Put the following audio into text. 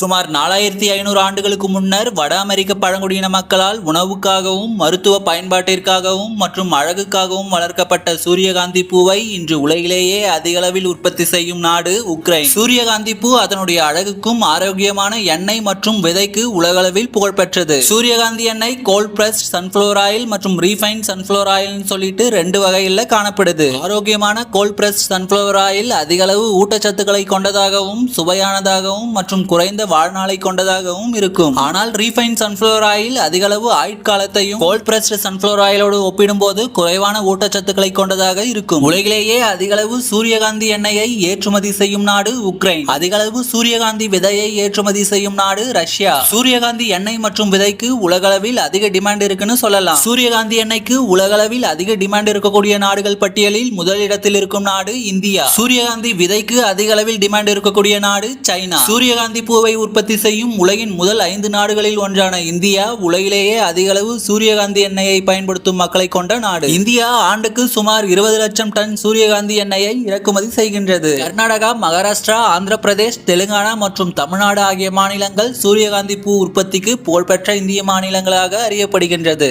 சுமார் நாலாயிரத்தி ஐநூறு ஆண்டுகளுக்கு முன்னர் வட அமெரிக்க பழங்குடியின மக்களால் உணவுக்காகவும் மருத்துவ பயன்பாட்டிற்காகவும் மற்றும் அழகுக்காகவும் வளர்க்கப்பட்ட சூரியகாந்தி பூவை இன்று உலகிலேயே அதிக அளவில் உற்பத்தி செய்யும் நாடு உக்ரைன். சூரியகாந்தி பூ அதனுடைய அழகுக்கும் ஆரோக்கியமான எண்ணெய் மற்றும் விதைக்கு உலகளவில் புகழ்பெற்றது சூரியகாந்தி எண்ணெய் கோல்ட் பிரஸ் சன்ஃபிளவர் ஆயில் மற்றும் ரீஃபைன் சன்ஃபிளவர் ஆயில்னு சொல்லிட்டு ரெண்டு வகையில் காணப்படுது. ஆரோக்கியமான கோல்ட் பிரஸ் சன்ஃபிளவர் ஆயில் அதிக அளவு ஊட்டச்சத்துக்களை கொண்டதாகவும் சுவையானதாகவும் மற்றும் குறைந்த வாழ்நாளை கொண்டதாகவும் இருக்கும். ஆனால் ரீஃபைன் சன்ஃபிளவர் ஆயில் அதிக அளவு ஆயுட்காலத்தையும் கோல்ட் பிரஸ்ட் சன்ஃபிளவர் ஆயிலோடு ஒப்பிடும்போது குறைவான ஊட்டச்சத்துக்களை கொண்டதாக இருக்கும். உலகிலேயே அதிக அளவு சூரியகாந்தி எண்ணெயை ஏற்றுமதி செய்யும் நாடு உக்ரைன். அதிக அளவு சூரியகாந்தி விதையை ஏற்றுமதி செய்யும் நாடு ரஷ்யா. சூரியகாந்தி எண்ணெய் மற்றும் விதைக்கு உலகளவில் அதிக டிமாண்ட் இருக்குன்னு சொல்லலாம். சூரியகாந்தி எண்ணெய்க்கு உலகளவில் அதிக டிமாண்ட் இருக்கக்கூடிய நாடுகள் பட்டியலில் முதலிடத்தில் இருக்கும் நாடு இந்தியா. சூரியகாந்தி விதைக்கு அதிக அளவில் டிமாண்ட் இருக்கக்கூடிய நாடு சைனா. சூரியகாந்தி பூவை உற்பத்தி செய்யும் உலகின் முதல் ஐந்து நாடுகளில் ஒன்றான இந்தியா உலகிலேயே அதிக அளவு சூரியகாந்தி எண்ணெயை பயன்படுத்தும் மக்களை கொண்ட நாடு. இந்தியா ஆண்டுக்கு சுமார் இருபது லட்சம் டன் சூரியகாந்தி எண்ணெயை இறக்குமதி செய்கின்றது. கர்நாடகா மகாராஷ்டிரா ஆந்திர பிரதேஷ் தெலுங்கானா மற்றும் தமிழ்நாடு ஆகிய மாநிலங்கள் சூரியகாந்தி பூ உற்பத்திக்கு புகழ்பெற்ற இந்திய மாநிலங்களாக அறியப்படுகின்றது.